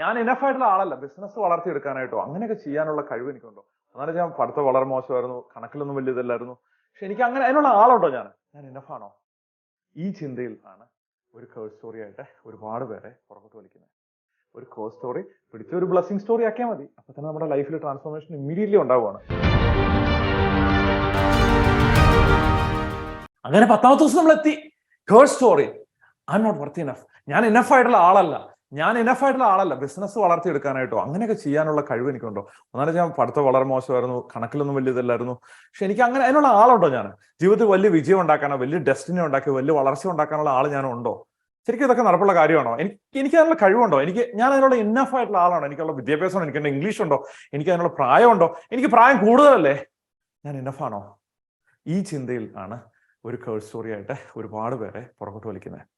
ഞാൻ ഇനഫ് ആയിട്ടുള്ള ആളല്ല. ബിസിനസ് വളർത്തിയെടുക്കാനായിട്ടോ അങ്ങനെയൊക്കെ ചെയ്യാനുള്ള കഴിവ് എനിക്കുണ്ടോ? അന്നേരം ഞാൻ പഠിത്തം വളരെ മോശമായിരുന്നു. കണക്കിലൊന്നും വലിയ ഇതല്ലായിരുന്നു. പക്ഷെ എനിക്ക് അങ്ങനെ അതിനുള്ള ആളുണ്ടോ ഞാൻ? ഞാൻ ഇനഫ് ആണോ? ഈ ചിന്തയിൽ ആണ് ഒരു കേൾ സ്റ്റോറി ആയിട്ട് ഒരുപാട് പേരെ പുറകോട്ട് വലിക്കുന്നത്. ഒരു കേൾ സ്റ്റോറി പിടിച്ച ഒരു ബ്ലസ്സിംഗ് സ്റ്റോറി ആക്കിയാൽ മതി. അപ്പൊ തന്നെ നമ്മുടെ ലൈഫിൽ ട്രാൻസ്ഫോർമേഷൻ ഇമ്മീഡിയറ്റ്ലി ഉണ്ടാവുകയാണ്. അങ്ങനെ പത്താമത്തെ ദിവസം നമ്മൾ എത്തി കേൾ story I am not worthy enough ഞാൻ ഇനഫ് ആയിട്ടുള്ള ആളല്ല. ഞാൻ ഇനഫ് ആയിട്ടുള്ള ആളല്ല. ബിസിനസ് വളർത്തിയെടുക്കാനായിട്ടോ അങ്ങനെയൊക്കെ ചെയ്യാനുള്ള കഴിവ് എനിക്കുണ്ടോ? ഒന്നാലും ഞാൻ പഠിത്തം വളരെ മോശമായിരുന്നു. കണക്കിലൊന്നും വലിയ ഇതല്ലായിരുന്നു. പക്ഷെ എനിക്ക് അങ്ങനെ അതിനുള്ള ആളുണ്ടോ ഞാൻ? ജീവിതത്തിൽ വലിയ വിജയം ഉണ്ടാക്കാനോ വലിയ ഡെസ്റ്റിനി ഉണ്ടാക്കി വലിയ വളർച്ച ഉണ്ടാക്കാനുള്ള ആൾ ഞാൻ ഉണ്ടോ? ശരിക്കും ഇതൊക്കെ നടപ്പുള്ള കാര്യമാണോ? എനിക്ക് എനിക്ക് അതിനുള്ള കഴിവുണ്ടോ? എനിക്ക് ഞാൻ അതിനുള്ള ഇന്നഫ് ആയിട്ടുള്ള ആളാണോ? എനിക്കുള്ള വിദ്യാഭ്യാസം എനിക്ക് ഇംഗ്ലീഷ് ഉണ്ടോ? എനിക്ക് അതിനുള്ള പ്രായമുണ്ടോ? എനിക്ക് പ്രായം കൂടുതലല്ലേ? ഞാൻ ഇന്നഫാണോ ഈ ചിന്തയിൽ ആണ് ഒരു കേൾ സ്റ്റോറിയായിട്ട് ഒരുപാട് പേരെ പുറകോട്ട് വലിക്കുന്നത്.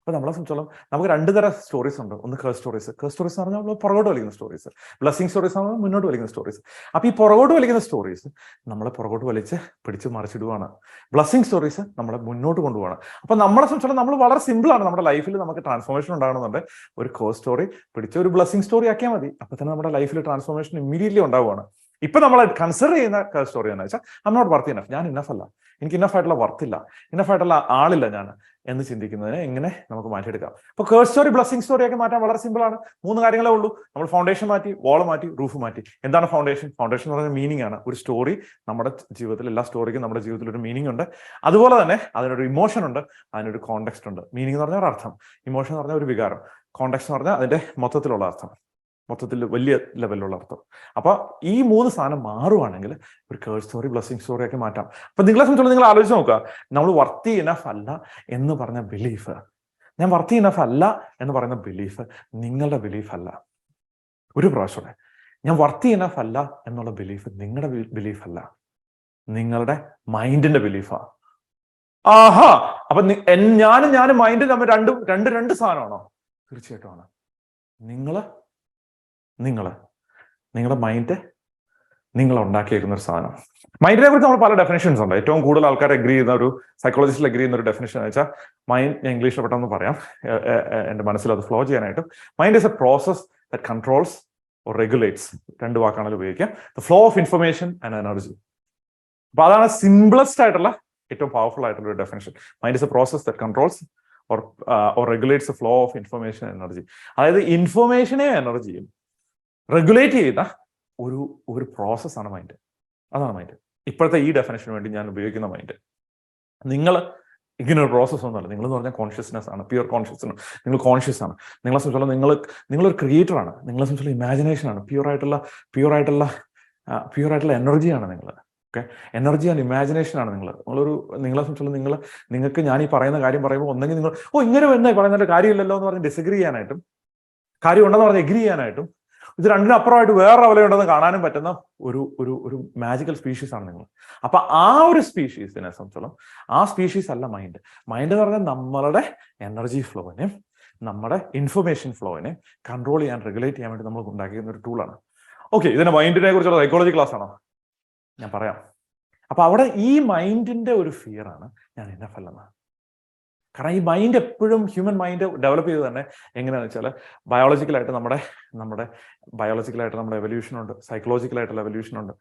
അപ്പൊ നമ്മളെ സംബന്ധിച്ചോളം നമുക്ക് രണ്ട് തരം സ്റ്റോറീസ് ഉണ്ട്. ഒന്ന് കേസ് സ്റ്റോറീസ് കേസ് സ്റ്റോറീസ് എന്ന് പറഞ്ഞാൽ പുറകോട്ട് വലിക്കുന്ന സ്റ്റോറീസ് ബ്ലസ്സിംഗ് സ്റ്റോറീസ് ആണ് മുന്നോട്ട് വലിക്കുന്ന സ്റ്റോറീസ് അപ്പൊ ഈ പുറകോട്ട് വലിക്കുന്ന സ്റ്റോറീസ് നമ്മളെ പുറകോട്ട് വലിച്ച് പിടിച്ച് മറിച്ചിടുവാണ്. ബ്ലസ്സിംഗ് സ്റ്റോറീസ് നമ്മളെ മുന്നോട്ട് കൊണ്ടുപോവാണ്. അപ്പൊ നമ്മളെ സംബന്ധിച്ചോളം നമ്മൾ വളരെ സിമ്പിൾ ആണ്. നമ്മുടെ ലൈഫിൽ നമുക്ക് ട്രാൻസ്ഫോർമേഷൻ ഉണ്ടാകണമെന്നുണ്ട്. ഒരു കോ സ്റ്റോറി പിടിച്ച് ഒരു ബ്ലസ്സിംഗ് സ്റ്റോറി ആക്കിയാൽ മതി. അപ്പൊ തന്നെ നമ്മുടെ ലൈഫിൽ ട്രാൻസ്ഫോർമേഷൻ ഇമ്മീഡിയറ്റ്ലി ഉണ്ടാവുകയാണ് ഇപ്പൊ നമ്മൾ കൺസിഡർ ചെയ്യുന്ന സ്റ്റോറി എന്ന് വെച്ചാൽ ഐ നോട്ട് വർത്ത് ഇനഫ് ഞാൻ ഇനഫ് അല്ല. എനിക്ക് ഇനഫ് ആയിട്ടുള്ള വർത്തില്ല ഇനഫ് ആയിട്ടുള്ള ആളില്ല ഞാൻ എന്ന് ചിന്തിക്കുന്നതിനെ എങ്ങനെ നമുക്ക് മാറ്റിയെടുക്കാം. അപ്പൊ കേർ സ്റ്റോറി ബ്ലസ്സിംഗ് സ്റ്റോറി ആക്കി മാറ്റാൻ വളരെ സിമ്പിൾ ആണ്. മൂന്ന് കാര്യങ്ങളേ ഉള്ളൂ. നമ്മൾ ഫൗണ്ടേഷൻ മാറ്റി വാൾ മാറ്റി റൂഫ് മാറ്റി. എന്താണ് ഫൗണ്ടേഷൻ ഫൗണ്ടേഷൻ എന്ന് പറയുന്ന മീനിങ് ആണ്. ഒരു സ്റ്റോറി നമ്മുടെ ജീവിതത്തിൽ എല്ലാ സ്റ്റോറിക്കും നമ്മുടെ ജീവിതത്തിൽ ഒരു മീനിങ് ഉണ്ട്. അതുപോലെ തന്നെ അതിനൊരു ഇമോഷൻ ഉണ്ട് അതിനൊരു കോണ്ടെക്സ്റ്റ് ഉണ്ട്. മീനിങ് എന്ന് പറഞ്ഞാൽ ഒരു അർത്ഥം. ഇമോഷൻ എന്ന് പറഞ്ഞാൽ ഒരു വികാരം. കോണ്ടെക്സ്റ്റ് എന്ന് പറഞ്ഞാൽ അതിന്റെ മൊത്തത്തിലുള്ള അർത്ഥം. മൊത്തത്തിൽ വലിയ ലെവലിലുള്ള അർത്ഥം. അപ്പൊ ഈ മൂന്ന് സാധനം മാറുവാണെങ്കിൽ ഒരു കേൾ സ്റ്റോറി ബ്ലസ്സിംഗ് സ്റ്റോറി ഒക്കെ മാറ്റാം. അപ്പൊ നിങ്ങളെ സംബന്ധിച്ചോളം നിങ്ങൾ ആലോചിച്ച് നോക്കുക. നമ്മൾ വർത്തി ഇനഫ് അല്ല എന്ന് പറഞ്ഞ ബിലീഫ് ഞാൻ വർത്തി ഇനഫ് അല്ല എന്ന് പറയുന്ന ബിലീഫ് നിങ്ങളുടെ ബിലീഫ് അല്ല. ഒരു പ്രാവശ്യം ഞാൻ വർത്തി ഇനഫ് അല്ല എന്നുള്ള ബിലീഫ് നിങ്ങളുടെ ബിലീഫ് അല്ല. നിങ്ങളുടെ മൈൻഡിന്റെ ബിലീഫാ ആഹാ! അപ്പൊ ഞാനും ഞാനും മൈൻഡ് തമ്മിൽ രണ്ടും രണ്ട് രണ്ട് സാധനമാണോ? തീർച്ചയായിട്ടും ആണ്. നിങ്ങൾ നിങ്ങൾ നിങ്ങളുടെ മൈൻഡ് നിങ്ങൾ ഉണ്ടാക്കിയേക്കുന്ന ഒരു സാധനം മൈൻഡിനെ കുറിച്ച് നമ്മൾ പല ഡെഫിനേഷൻസ് ഉണ്ട്. ഏറ്റവും കൂടുതൽ ആൾക്കാർ അഗ്രി ചെയ്യുന്ന ഒരു സൈക്കോളജിസ്റ്റിൽ അഗ്രി ചെയ്യുന്ന ഒരു ഡെഫിനേഷൻ എന്ന് വെച്ചാൽ മൈൻഡ് ഞാൻ ഇംഗ്ലീഷിൽ പെട്ടെന്ന് പറയാം. എന്റെ മനസ്സിൽ അത് ഫ്ലോ ചെയ്യാനായിട്ട്. Mind is a process that controls or regulates രണ്ട് വാക്കാണെങ്കിൽ ഉപയോഗിക്കാം. The flow of information and energy അപ്പൊ അതാണ് സിംപ്ലസ്റ്റ് ആയിട്ടുള്ള ഏറ്റവും പവർഫുൾ ആയിട്ടുള്ള ഒരു definition mind is a process that controls or or regulates flow of information energy അതായത് ഇൻഫർമേഷനെയും എനർജിയും റെഗുലേറ്റ് ചെയ്ത ഒരു ഒരു പ്രോസസ്സാണ് മൈൻഡ് അതാണ് മൈൻഡ് ഇപ്പോഴത്തെ ഈ ഡെഫിനേഷന് വേണ്ടി ഞാൻ ഉപയോഗിക്കുന്ന മൈൻഡ് നിങ്ങൾ ഇങ്ങനെ ഒരു പ്രോസസ്സ് ഒന്നുമല്ല. നിങ്ങൾ എന്ന് പറഞ്ഞാൽ കോൺഷ്യസ്നെസ് ആണ്. പ്യുവർ കോൺഷ്യസ്നസ് നിങ്ങൾ കോൺഷ്യസ് ആണ്. നിങ്ങളെ സംബന്ധിച്ചോളം നിങ്ങൾ നിങ്ങളൊരു ക്രിയേറ്റർ ആണ്. നിങ്ങളെ സംബന്ധിച്ചുള്ള ഇമാജിനേഷൻ ആണ്. പ്യുവർ ആയിട്ടുള്ള പ്യുവർ ആയിട്ടുള്ള പ്യുവർ ആയിട്ടുള്ള എനർജിയാണ് നിങ്ങൾ. ഓക്കെ എനർജി ആൻഡ് ഇമാജിനേഷൻ ആണ് നിങ്ങൾ. നിങ്ങളൊരു നിങ്ങളെ സംബന്ധിച്ചുള്ള നിങ്ങൾ നിങ്ങൾക്ക് ഞാൻ ഈ പറയുന്ന കാര്യം പറയുമ്പോൾ ഒന്നെങ്കിൽ നിങ്ങൾ ഓ ഇങ്ങനെ വരുന്ന പറയുന്നതിന്റെ കാര്യമില്ലല്ലോ എന്ന് പറഞ്ഞ് ഡിസഗ്രി ചെയ്യാനായിട്ടും കാര്യം ഉണ്ടെന്ന് പറഞ്ഞ് എഗ്രി ചെയ്യാനായിട്ടും ഇത് രണ്ടിനപ്പുറമായിട്ട് വേറെ അവലയുണ്ടെന്ന് കാണാനും പറ്റുന്ന ഒരു ഒരു ഒരു മാജിക്കൽ സ്പീഷീസ് ആണ് നിങ്ങൾ. അപ്പൊ ആ ഒരു സ്പീഷീസിനെ സംബന്ധിച്ചോളം ആ സ്പീഷീസ് അല്ല മൈൻഡ് മൈൻഡ് എന്ന് പറഞ്ഞാൽ നമ്മളുടെ എനർജി ഫ്ലോവിനെ നമ്മുടെ ഇൻഫർമേഷൻ ഫ്ലോവിനെ കൺട്രോൾ ചെയ്യാൻ റെഗുലേറ്റ് ചെയ്യാൻ വേണ്ടി നമ്മൾ ഉണ്ടാക്കിയിരുന്ന ഒരു ടൂളാണ് ഓക്കെ ഇതിന്റെ മൈൻഡിനെ കുറിച്ചുള്ള സൈക്കോളജി ക്ലാസ് ആണോ? ഞാൻ പറയാം. അപ്പൊ അവിടെ ഈ മൈൻഡിന്റെ ഒരു ഫിയർ ആണ് ഞാൻ എനഫ് അല്ലെന്ന് കാരണം ഈ മൈൻഡ് എപ്പോഴും ഹ്യൂമൻ മൈൻഡ് ഡെവലപ്പ് ചെയ്ത് തന്നെ എങ്ങനെയാണെന്ന് വെച്ചാൽ ബയോളജിക്കലായിട്ട് നമ്മുടെ നമ്മുടെ ബയോളജിക്കലായിട്ട് നമ്മുടെ എവല്യൂഷൻ ഉണ്ട്. സൈക്കോളജിക്കലായിട്ടുള്ള എവല്യൂഷൻ ഉണ്ട്.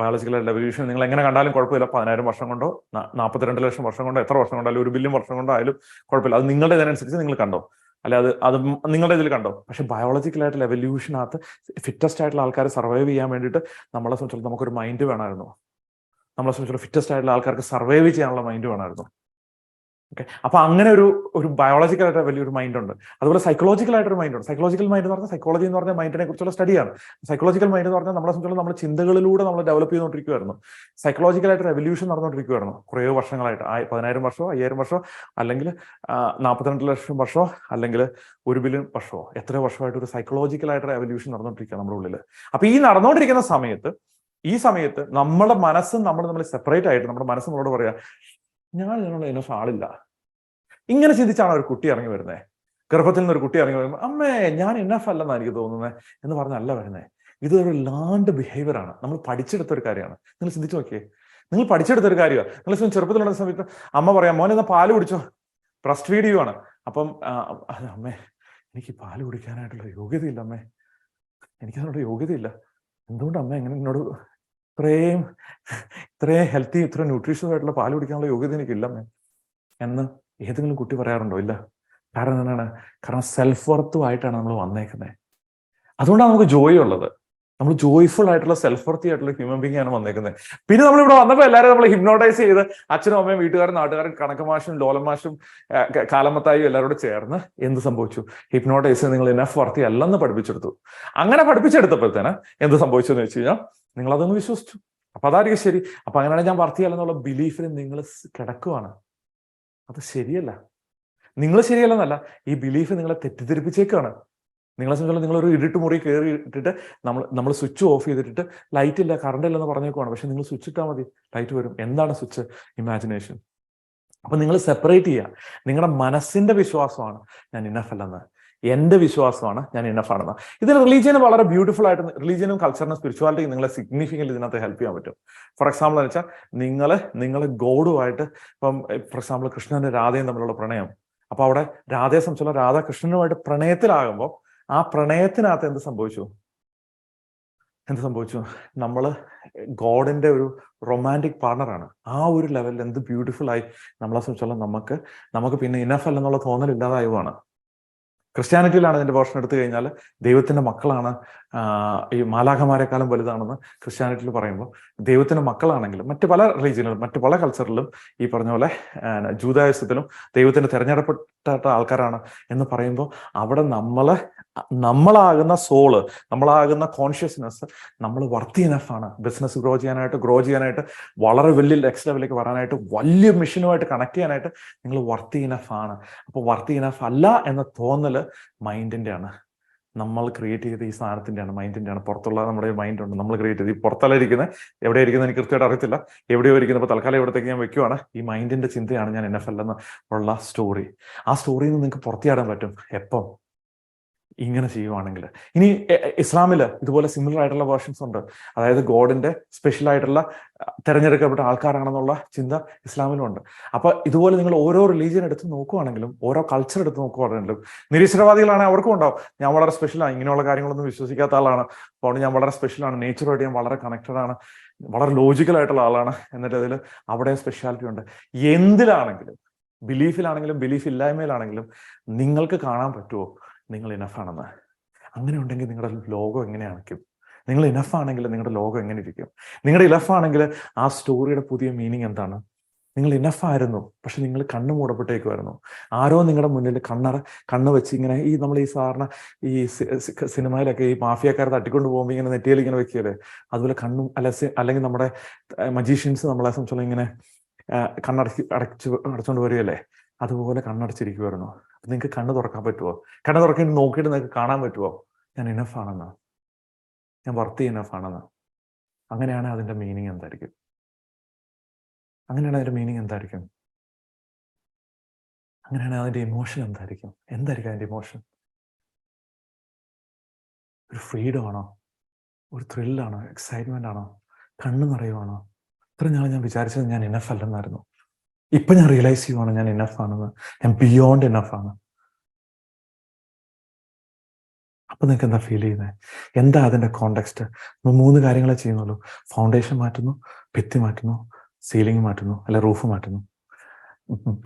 ബയോളജിക്കലായിട്ടുള്ള എവല്യൂഷൻ നിങ്ങൾ എങ്ങനെ കണ്ടാലും കുഴപ്പമില്ല. പതിനായിരം വർഷം കൊണ്ടോ നാൽപ്പത്തിരണ്ട് ലക്ഷം വർഷം കൊണ്ടോ എത്ര വർഷം കൊണ്ടോ അല്ലെങ്കിൽ ഒരു ബില്യൺ വർഷം കൊണ്ടോ ആയാലും കുഴപ്പമില്ല. അത് നിങ്ങളുടെ ഇതിനനുസരിച്ച് നിങ്ങൾ കണ്ടോ. അല്ലെ അത് അത് നിങ്ങളുടെ ഇതിൽ കണ്ടോ. പക്ഷെ ബയോളജിക്കലായിട്ടുള്ള എവല്യൂഷനകത്ത് ഫിറ്റസ്റ്റ് ആയിട്ടുള്ള ആൾക്കാരെ സർവൈവ് ചെയ്യാൻ വേണ്ടിയിട്ട് നമ്മളെ സംബന്ധിച്ചിടത്തോളം നമുക്കൊരു മൈൻഡ് വേണമായിരുന്നു. നമ്മളെ സംബന്ധിച്ചിടത്തോളം ഫിറ്റസ്റ്റ് ആയിട്ടുള്ള ആൾക്കാർക്ക് സർവൈവ് ചെയ്യാനുള്ള മൈൻഡ് വേണമായിരുന്നു. ഓക്കെ അപ്പൊ അങ്ങനെ ഒരു ഒരു ബയോളജിക്കൽ ആയിട്ട് വലിയൊരു മൈൻഡ് ഉണ്ട്. അതുപോലെ സൈക്കോളജിക്കൽ ആയിട്ട് ഒരു മൈൻഡ് ഉണ്ട്. സൈക്കോളജിക്കൽ മൈൻഡ് എന്ന് പറഞ്ഞാൽ സൈക്കോളജി എന്ന് പറഞ്ഞാൽ മൈൻഡിനെ കുറിച്ചുള്ള സ്റ്റഡിയാണ് സൈക്കോളജിക്കൽ മൈൻഡ് എന്ന് പറഞ്ഞാൽ നമ്മളെ സംബന്ധിച്ചുള്ള നമ്മൾ ചിന്തകളിലൂടെ നമ്മൾ ഡെവലപ്പ് ചെയ്തുകൊണ്ടിരിക്കുവായിരുന്നു. സൈക്കോളജിക്കൽ ആയിട്ട് റെവല്യൂഷൻ നടന്നുകൊണ്ടിരിക്കുവായിരുന്നു. കുറേ വർഷങ്ങളായിട്ട്. പതിനായിരം വർഷമോ അയ്യായിരം വർഷമോ അല്ലെങ്കിൽ നാൽപ്പത്തിരണ്ട് ലക്ഷം വർഷമോ അല്ലെങ്കിൽ ഒരു ബില്യൺ വർഷമോ എത്ര വർഷമായിട്ട് ഒരു സൈക്കോളജിക്കൽ ആയിട്ട് റെവല്യൂഷൻ നടന്നുകൊണ്ടിരിക്കുക നമ്മുടെ ഉള്ളിൽ അപ്പൊ ഈ നടന്നുകൊണ്ടിരിക്കുന്ന സമയത്ത് ഈ സമയത്ത് നമ്മുടെ മനസ്സും നമ്മൾ നമ്മൾ സെപ്പറേറ്റ് ആയിട്ട് നമ്മുടെ മനസ്സ് നമ്മളോട് പറയാ ഞാൻ ഇതിനുള്ള ഇനഫ് ആളില്ല. ഇങ്ങനെ ചിന്തിച്ചാണ് ഒരു കുട്ടി ഇറങ്ങി വരുന്നത് ഗർഭത്തിൽ നിന്ന് ഒരു കുട്ടി ഇറങ്ങി വരുമ്പോൾ അമ്മേ ഞാൻ ഇനഫ് അല്ലെന്നാണ് എനിക്ക് തോന്നുന്നത് എന്ന് പറഞ്ഞല്ല വരുന്നത് ഇതൊരു ലാൻഡ് ബിഹേവിയർ ആണ്. നമ്മൾ പഠിച്ചെടുത്ത ഒരു കാര്യമാണ്. നിങ്ങൾ ചിന്തിച്ചു നോക്കിയേ. നിങ്ങൾ പഠിച്ചെടുത്ത ഒരു കാര്യമാണ്. നിങ്ങൾ ചെറുപ്പത്തിലുള്ള സമയത്ത് അമ്മ പറയാം മോനെ എന്നാ പാൽ കുടിച്ചോ. ബ്രസ്റ്റ് ഫീഡ് ചെയ്യുവാണ്. അപ്പം അമ്മേ എനിക്ക് പാൽ കുടിക്കാനായിട്ടുള്ള യോഗ്യതയില്ല അമ്മേ. എനിക്കതിനുള്ള യോഗ്യതയില്ല. എന്തുകൊണ്ട് അമ്മ എങ്ങനെ എന്നോട് ഇത്രയും ഇത്രയും ഹെൽത്തി ഇത്ര ന്യൂട്രീഷ്യസ് ആയിട്ടുള്ള പാൽ കുടിക്കാനുള്ള യോഗ്യത എനിക്കില്ല മേ എന്ന് ഏതെങ്കിലും കുട്ടി പറയാറുണ്ടോ? ഇല്ല. കാരണം എന്താണ്? കാരണം സെൽഫ് വർത്തുമായിട്ടാണ് നമ്മൾ വന്നേക്കുന്നത് അതുകൊണ്ടാണ് നമുക്ക് ജോയ് ഉള്ളത്. നമ്മൾ ജോയ്ഫുൾ ആയിട്ടുള്ള സെൽഫ് വർത്തി ആയിട്ടുള്ള ഹ്യൂമൻ ബീങ് ആണ് വന്നേക്കുന്നത് പിന്നെ നമ്മൾ ഇവിടെ വന്നപ്പോൾ എല്ലാവരും നമ്മൾ ഹിപ്നോട്ടൈസ് ചെയ്ത് അച്ഛനും അമ്മയും വീട്ടുകാരും നാട്ടുകാരും കണക്കമാഷും ലോലമാഷും കാലമത്തായും എല്ലാവരോടും ചേർന്ന് എന്ത് സംഭവിച്ചു? ഹിപ്നോട്ടൈസ് നിങ്ങൾ ഇനഫ് വർത്തി അല്ലെന്ന് പഠിപ്പിച്ചെടുത്തു. അങ്ങനെ പഠിപ്പിച്ചെടുത്തപ്പോഴത്തേന് എന്ത് സംഭവിച്ചു എന്ന് വെച്ച് കഴിഞ്ഞാൽ നിങ്ങൾ അതൊന്ന് വിശ്വസിച്ചു. അപ്പൊ അതായിരിക്കും ശരി. അപ്പൊ അങ്ങനെയാണ് ഞാൻ വർത്തിയല്ലെന്നുള്ള ബിലീഫിൽ നിങ്ങൾ കിടക്കുവാണ്. അത് ശരിയല്ല. നിങ്ങൾ ശരിയല്ലെന്നല്ല. ഈ ബിലീഫ് നിങ്ങളെ തെറ്റിദ്ധരിപ്പിച്ചേക്കാണ്. നിങ്ങളെ നിങ്ങൾ ഒരു ഇരുട്ട് മുറി കയറി ഇട്ടിട്ട് നമ്മൾ നമ്മൾ സ്വിച്ച് ഓഫ് ചെയ്തിട്ട് ലൈറ്റ് ഇല്ല കറണ്ട് ഇല്ലെന്ന് പറഞ്ഞേക്കുവാണ്. പക്ഷെ നിങ്ങൾ സ്വിച്ച് ഇട്ടാൽ മതി. ലൈറ്റ് വരും. എന്താണ് സ്വിച്ച് ഇമാജിനേഷൻ അപ്പൊ നിങ്ങൾ സെപ്പറേറ്റ് ചെയ്യുക. നിങ്ങളുടെ മനസ്സിന്റെ വിശ്വാസമാണ് ഞാൻ ഇനഫ് അല്ലെന്ന്. എന്റെ വിശ്വാസമാണ് ഞാൻ ഇനഫ് ആണെന്ന്. ഇതിന് റിലീജിയന് വളരെ ബ്യൂട്ടിഫുൾ ആയിട്ട് റിലീജിയനും കൾച്ചറിനും സ്പിരിച്വാലിറ്റി നിങ്ങളെ സിഗ്നിഫിക്കന്റ് ഇതിനകത്ത് ഹെൽപ്പ് ചെയ്യാൻ പറ്റും. ഫോർ എക്സാമ്പിൾ എന്ന് വെച്ചാൽ നിങ്ങൾ നിങ്ങൾ ഗോഡുമായിട്ട് ഇപ്പം ഫോർ എക്സാമ്പിൾ കൃഷ്ണനും രാധയും തമ്മിലുള്ള പ്രണയം. അപ്പൊ അവിടെ രാധയെ സംബന്ധിച്ചുള്ള രാധ കൃഷ്ണനുമായിട്ട് പ്രണയത്തിലാകുമ്പോൾ ആ പ്രണയത്തിനകത്ത് എന്ത് സംഭവിച്ചു? എന്ത് സംഭവിച്ചു? നമ്മൾ ഗോഡിന്റെ ഒരു റൊമാന്റിക് പാർട്ണറാണ് ആ ഒരു ലെവലിൽ എന്ത് ബ്യൂട്ടിഫുൾ ആയി നമ്മളെ സംബന്ധിച്ചോളം നമുക്ക് നമുക്ക് പിന്നെ ഇനഫ് അല്ലെന്നുള്ള തോന്നൽ ഇല്ലാതായുവാണ് ക്രിസ്ത്യാനിറ്റിയിലാണ് ഇതിന്റെ പോർഷൻ എടുത്തു കഴിഞ്ഞാൽ ദൈവത്തിന്റെ മക്കളാണ് ഈ മാലാഖമാരെക്കാളും വലുതാണെന്ന് ക്രിസ്ത്യാനിറ്റിയിൽ പറയുമ്പോൾ ദൈവത്തിന്റെ മക്കളാണെങ്കിലും മറ്റു പല റീജിയനിലും മറ്റു പല കൾച്ചറിലും ഈ പറഞ്ഞ പോലെ ജൂതായുസത്തിലും ദൈവത്തിന് തെരഞ്ഞെടുക്കപ്പെട്ട ആൾക്കാരാണ് എന്ന് പറയുമ്പോൾ അവിടെ നമ്മളെ നമ്മളാകുന്ന സോൾ നമ്മളാകുന്ന കോൺഷ്യസ്നെസ് നമ്മൾ വർത്തി ആണ്. ബിസിനസ് ഗ്രോ ചെയ്യാനായിട്ട് ഗ്രോ ചെയ്യാനായിട്ട് വളരെ വലിയ നെക്സ്റ്റ് ലെവലിലേക്ക് വരാനായിട്ട് വലിയ മിഷനുമായിട്ട് കണക്ട് ചെയ്യാനായിട്ട് നിങ്ങൾ വർത്തി ഇനഫാണ് അപ്പോൾ വർത്തി ഇനഫ് അല്ല എന്ന തോന്നൽ മൈൻഡിന്റെ ആണ്. നമ്മൾ ക്രിയേറ്റ് ചെയ്ത ഈ സാധനത്തിന്റെയാണ് മൈൻഡിന്റെയാണ് പുറത്തുള്ള നമ്മുടെ മൈൻഡ് ഉണ്ട്. നമ്മൾ ക്രിയേറ്റ് ചെയ്ത് ഈ പുറത്തല്ല ഇരിക്കുന്നത്. എവിടെ ഇരിക്കുന്നത് എനിക്ക് കൃത്യമായിട്ട് അറിയത്തില്ല. എവിടെയോ ഇരിക്കുന്നത് അപ്പോൾ തൽക്കാലം എവിടത്തേക്ക് ഞാൻ വെക്കുവാണ്. ഈ മൈൻഡിന്റെ ചിന്തയാണ് ഞാൻ എൻ എഫ് എൽ ഉള്ള സ്റ്റോറി ആ സ്റ്റോറിയിൽ നിന്ന് നിങ്ങൾക്ക് പുറത്തിയാടാൻ പറ്റും. എപ്പം? ഇങ്ങനെ ചെയ്യുവാണെങ്കിൽ. ഇനി ഇസ്ലാമിൽ ഇതുപോലെ സിമിലർ ആയിട്ടുള്ള വേർഷൻസ് ഉണ്ട്. അതായത് ഗോഡിന്റെ സ്പെഷ്യൽ ആയിട്ടുള്ള തിരഞ്ഞെടുക്കപ്പെട്ട തെരഞ്ഞെടുക്കപ്പെട്ട ആൾക്കാരാണെന്നുള്ള ചിന്ത ഇസ്ലാമിലും ഉണ്ട്. അപ്പൊ ഇതുപോലെ നിങ്ങൾ ഓരോ റിലീജിയൻ എടുത്ത് നോക്കുവാണെങ്കിലും ഓരോ കൾച്ചർ എടുത്ത് നോക്കുവാണെങ്കിലും നിരീശ്വരവാദികളാണെങ്കിൽ അവർക്കും ഉണ്ടാവും. ഞാൻ വളരെ സ്പെഷ്യലാണ് ഇങ്ങനെയുള്ള കാര്യങ്ങളൊന്നും വിശ്വസിക്കാത്ത ആളാണ്. അപ്പോൾ ഞാൻ വളരെ സ്പെഷ്യലാണ് നേച്ചറുമായിട്ട് ഞാൻ വളരെ കണക്റ്റഡ് ആണ്. വളരെ ലോജിക്കൽ ആയിട്ടുള്ള ആളാണ് എന്നിട്ട് അതിൽ അവിടെ സ്പെഷ്യാലിറ്റി ഉണ്ട്. എന്തിലാണെങ്കിലും ബിലീഫിലാണെങ്കിലും ബിലീഫ് ഇല്ലായ്മയിലാണെങ്കിലും നിങ്ങൾക്ക് കാണാൻ പറ്റുമോ നിങ്ങൾ ഇനഫാണെന്ന് അങ്ങനെ ഉണ്ടെങ്കിൽ നിങ്ങളുടെ ലോകം എങ്ങനെ അണയ്ക്കും നിങ്ങൾ ഇനഫ് ആണെങ്കിൽ നിങ്ങളുടെ ലോകം എങ്ങനെ ഇരിക്കും? നിങ്ങളുടെ ഇനഫ് ആണെങ്കിൽ ആ സ്റ്റോറിയുടെ പുതിയ മീനിങ് എന്താണ്? നിങ്ങൾ ഇനഫ് ആയിരുന്നു പക്ഷെ നിങ്ങൾ കണ്ണ് മൂടപ്പെട്ടേക്കുമായിരുന്നു ആരോ നിങ്ങളുടെ മുന്നിൽ കണ്ണറ കണ്ണ് വെച്ച് ഇങ്ങനെ ഈ നമ്മൾ ഈ സാധാരണ ഈ സിനിമയിലൊക്കെ ഈ മാഫിയക്കാരെ തട്ടിക്കൊണ്ട് പോകുമ്പോൾ ഇങ്ങനെ നെറ്റിയിൽ ഇങ്ങനെ വെക്കിയല്ലേ അതുപോലെ കണ്ണും അല്ല അല്ലെങ്കിൽ നമ്മുടെ മജീഷ്യൻസ് നമ്മളെ സംബന്ധിച്ചോളം ഇങ്ങനെ കണ്ണടച്ച് അടച്ചു അടച്ചുകൊണ്ട് വരികയല്ലേ? അതുപോലെ കണ്ണടച്ചിരിക്കുമായിരുന്നു നിങ്ങൾക്ക് കണ്ണ് തുറക്കാൻ പറ്റുമോ കണ്ണ് തുറക്കി നോക്കിയിട്ട് നിങ്ങൾക്ക് കാണാൻ പറ്റുമോ ഞാൻ ഇനഫ് ആണെന്ന്. ഞാൻ വർത്തി ഇനഫ് ആണെന്ന്. അങ്ങനെയാണ് അതിന്റെ മീനിങ് എന്തായിരിക്കും? അങ്ങനെയാണ് അതിന്റെ മീനിങ് എന്തായിരിക്കും? അങ്ങനെയാണ് അതിന്റെ ഇമോഷൻ എന്തായിരിക്കും? എന്തായിരിക്കും അതിന്റെ ഇമോഷൻ ഒരു ഫ്രീഡം ആണോ? ഒരു ത്രില്ലാണോ എക്സൈറ്റ്മെന്റ് ആണോ? കണ്ണു നിറയുവാണോ? ഇത്ര ഞാൻ വിചാരിച്ചത് ഞാൻ ഇനഫ് അല്ലെന്നായിരുന്നു. ഇപ്പൊ ഞാൻ റിയലൈസ് ചെയ്യുവാണ് ഞാൻ ഇനഫ് ആണെന്ന് ഞാൻ ബിയോണ്ട് ഇനഫ് ആണ്. അപ്പൊ നിങ്ങൾക്ക് എന്താ ഫീൽ ചെയ്യുന്നത് എന്താ അതിന്റെ കോണ്ടെക്സ്റ്റ് മൂന്ന് കാര്യങ്ങളെ ചെയ്യുന്നുള്ളൂ. ഫൗണ്ടേഷൻ മാറ്റുന്നു ഭിത്തി മാറ്റുന്നു സീലിംഗ് മാറ്റുന്നു അല്ലെ റൂഫ് മാറ്റുന്നു.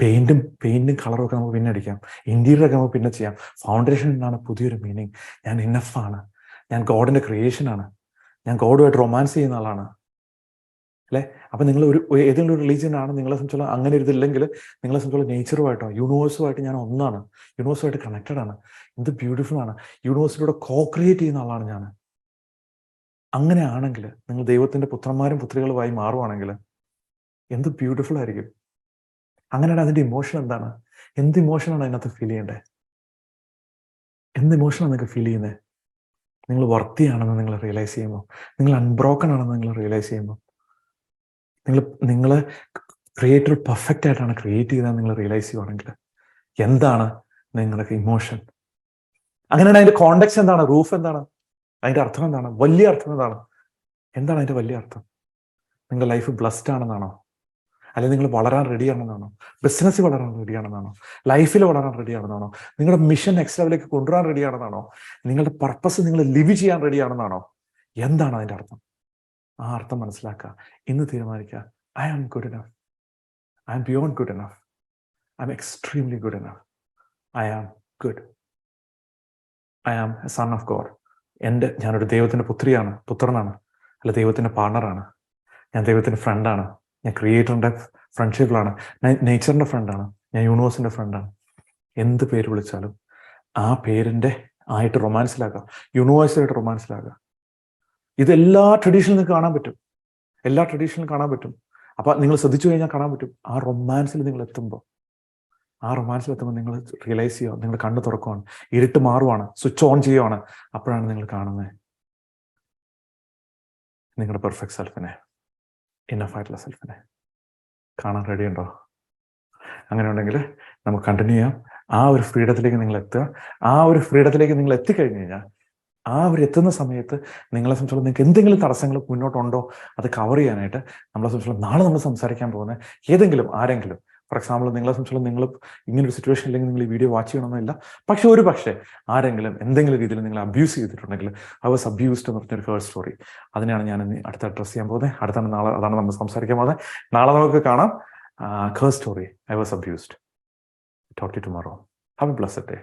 പെയിന്റും പെയിന്റും കളറും ഒക്കെ നമുക്ക് പിന്നെ അടിക്കാം. ഇന്റീരിയർ ഒക്കെ നമുക്ക് പിന്നെ ചെയ്യാം. ഫൗണ്ടേഷൻ എന്നാണ് പുതിയൊരു മീനിങ് ഞാൻ ഇനഫ് ആണ്. ഞാൻ ഗോഡിന്റെ ക്രിയേഷൻ ആണ്. ഞാൻ ഗോഡുമായിട്ട് റൊമാൻസ് ചെയ്യുന്ന ആളാണ്. അല്ലെ? അപ്പൊ നിങ്ങൾ ഒരു ഏതെങ്കിലും ഒരു റിലീജിയൻ ആണ് നിങ്ങളെ സംബന്ധിച്ചോളം അങ്ങനെ ഒരു ഇതില്ലെങ്കിൽ നിങ്ങളെ സംബന്ധിച്ചോളം നേച്ചറുമായിട്ടോ യൂണിവേഴ്സുമായിട്ട് ഞാൻ ഒന്നാണ്. യൂണിവേഴ്സുമായിട്ട് കണക്റ്റഡ് ആണ്. എന്ത് ബ്യൂട്ടിഫുൾ ആണ്. യൂണിവേഴ്സിലൂടെ കോക്രിയേറ്റ് ചെയ്യുന്ന ആളാണ് ഞാൻ. അങ്ങനെ ആണെങ്കിൽ നിങ്ങൾ ദൈവത്തിന്റെ പുത്രന്മാരും പുത്രികളുമായി മാറുവാണെങ്കിൽ എന്ത് ബ്യൂട്ടിഫുൾ ആയിരിക്കും? അങ്ങനെയാണ് അതിന്റെ ഇമോഷൻ എന്താണ്? എന്ത് ഇമോഷനാണ് അതിനകത്ത് ഫീൽ ചെയ്യേണ്ടത് എന്ത് ഇമോഷനാണ് നിങ്ങൾക്ക് ഫീൽ ചെയ്യുന്നത് നിങ്ങൾ വർത്തിയാണെന്ന് നിങ്ങൾ റിയലൈസ് ചെയ്യുമ്പോൾ നിങ്ങൾ അൺബ്രോക്കൺ ആണെന്ന് നിങ്ങൾ റിയലൈസ് ചെയ്യുമ്പോൾ നിങ്ങൾ നിങ്ങൾ ക്രിയേറ്റർ പെർഫെക്റ്റ് ആയിട്ടാണ് ക്രിയേറ്റ് ചെയ്തതെന്ന് നിങ്ങൾ റിയലൈസ് ചെയ്യുവാണെങ്കിൽ എന്താണ് നിങ്ങളുടെ ഇമോഷൻ അങ്ങനെയാണ് അതിന്റെ കോണ്ടക്സ് എന്താണ്? റൂഫ് എന്താണ്? അതിന്റെ അർത്ഥം എന്താണ്? വലിയ അർത്ഥം എന്താണ്? എന്താണ് അതിന്റെ വലിയ അർത്ഥം? നിങ്ങളുടെ ലൈഫ് ബ്ലസ്ഡ് ആണെന്നാണോ? അല്ലെങ്കിൽ നിങ്ങൾ വളരാൻ റെഡി ആണെന്നാണോ? ബിസിനസ് വളരാൻ റെഡി ആണെന്നാണോ? ലൈഫിൽ വളരാൻ റെഡി ആണെന്നാണോ? നിങ്ങളുടെ മിഷൻ നെക്സ്റ്റ് ലെവലിലേക്ക് കൊണ്ടുവരാൻ റെഡി ആണെന്നാണോ? നിങ്ങളുടെ പർപ്പസ് നിങ്ങൾ ലിവ് ചെയ്യാൻ റെഡി ആണെന്നാണോ? എന്താണ് അതിന്റെ അർത്ഥം? ആ അർത്ഥം മനസ്സിലാക്കുക. ഇന്ന് തീരുമാനിക്കുക. I am good enough I am beyond good enough I am extremely good enough I am good I am a son of God എന്റെ ഞാനൊരു ദൈവത്തിന്റെ പുത്രിയാണ് പുത്രനാണ് അല്ല ദൈവത്തിന്റെ പാർട്ണറാണ് ഞാൻ ദൈവത്തിന്റെ ഫ്രണ്ടാണ് ഞാൻ ക്രിയേറ്ററിന്റെ ഫ്രണ്ട്ഷിപ്പിലാണ് ഞാൻ നേച്ചറിന്റെ ഫ്രണ്ടാണ് ഞാൻ യൂണിവേഴ്സിന്റെ ഫ്രണ്ടാണ് എന്ത് പേര് വിളിച്ചാലും ആ പേരിന്റെ ആയിട്ട് റൊമാൻസിലാക്കാം യൂണിവേഴ്സായിട്ട് റൊമാൻസിലാക്കാം എല്ലാ ട്രഡീഷനിലും കാണാൻ പറ്റും. എല്ലാ ട്രഡീഷനിലും കാണാൻ പറ്റും. അപ്പൊ നിങ്ങൾ ശ്രദ്ധിച്ചു കഴിഞ്ഞാൽ കാണാൻ പറ്റും. ആ റൊമാൻസിൽ നിങ്ങൾ എത്തുമ്പോൾ ആ റൊമാൻസിൽ എത്തുമ്പോൾ നിങ്ങൾ റിയലൈസ് ചെയ്യുക നിങ്ങൾ കണ്ണ് തുറക്കുവാണ് ഇരുട്ട് മാറുവാണ് സ്വിച്ച് ഓൺ ചെയ്യുവാണ്. അപ്പോഴാണ് നിങ്ങൾ കാണുന്നത് നിങ്ങളുടെ പെർഫെക്റ്റ് സെൽഫിനെ ഇന്നഫായിട്ടുള്ള സെൽഫിനെ കാണാൻ റെഡി ഉണ്ടോ? അങ്ങനെ ഉണ്ടെങ്കിൽ നമുക്ക് കണ്ടിന്യൂ ചെയ്യാം. ആ ഒരു ഫ്രീഡത്തിലേക്ക് നിങ്ങൾ എത്തുക. ആ ഒരു ഫ്രീഡത്തിലേക്ക് നിങ്ങൾ എത്തിക്കഴിഞ്ഞു കഴിഞ്ഞാൽ ആ ഒരു എത്തുന്ന സമയത്ത് നിങ്ങളെ സംബന്ധിച്ചോളം നിങ്ങൾക്ക് എന്തെങ്കിലും തടസ്സങ്ങൾ മുന്നോട്ടുണ്ടോ? അത് കവർ ചെയ്യാനായിട്ട് നമ്മളെ സംബന്ധിച്ചോളം നാളെ നമ്മൾ സംസാരിക്കാൻ പോകുന്ന ഏതെങ്കിലും ആരെങ്കിലും. ഫോർ എക്സാമ്പിൾ നിങ്ങളെ സംബന്ധിച്ചോളം നിങ്ങൾ ഇങ്ങനൊരു സിറ്റുവേഷൻ ഇല്ലെങ്കിൽ നിങ്ങൾ ഈ വീഡിയോ വാച്ച് ചെയ്യണമെന്നില്ല പക്ഷെ ഒരു പക്ഷേ ആരെങ്കിലും എന്തെങ്കിലും രീതിയിൽ നിങ്ങൾ അബ്യൂസ് ചെയ്തിട്ടുണ്ടെങ്കിൽ ഐ വാസ് അബ്യൂസ്ഡ് എന്ന് പറഞ്ഞൊരു ഫേർ സ്റ്റോറി അതിനെയാണ് ഞാൻ ഇനി അടുത്ത അഡ്രസ് ചെയ്യാൻ പോകുന്നത്. അടുത്താണ് നാളെ അതാണ് നമ്മൾ സംസാരിക്കാൻ പോകുന്നത്. നാളെ നമുക്ക് കാണാം. കേർ story I was abused talk tomorrow have a blessed day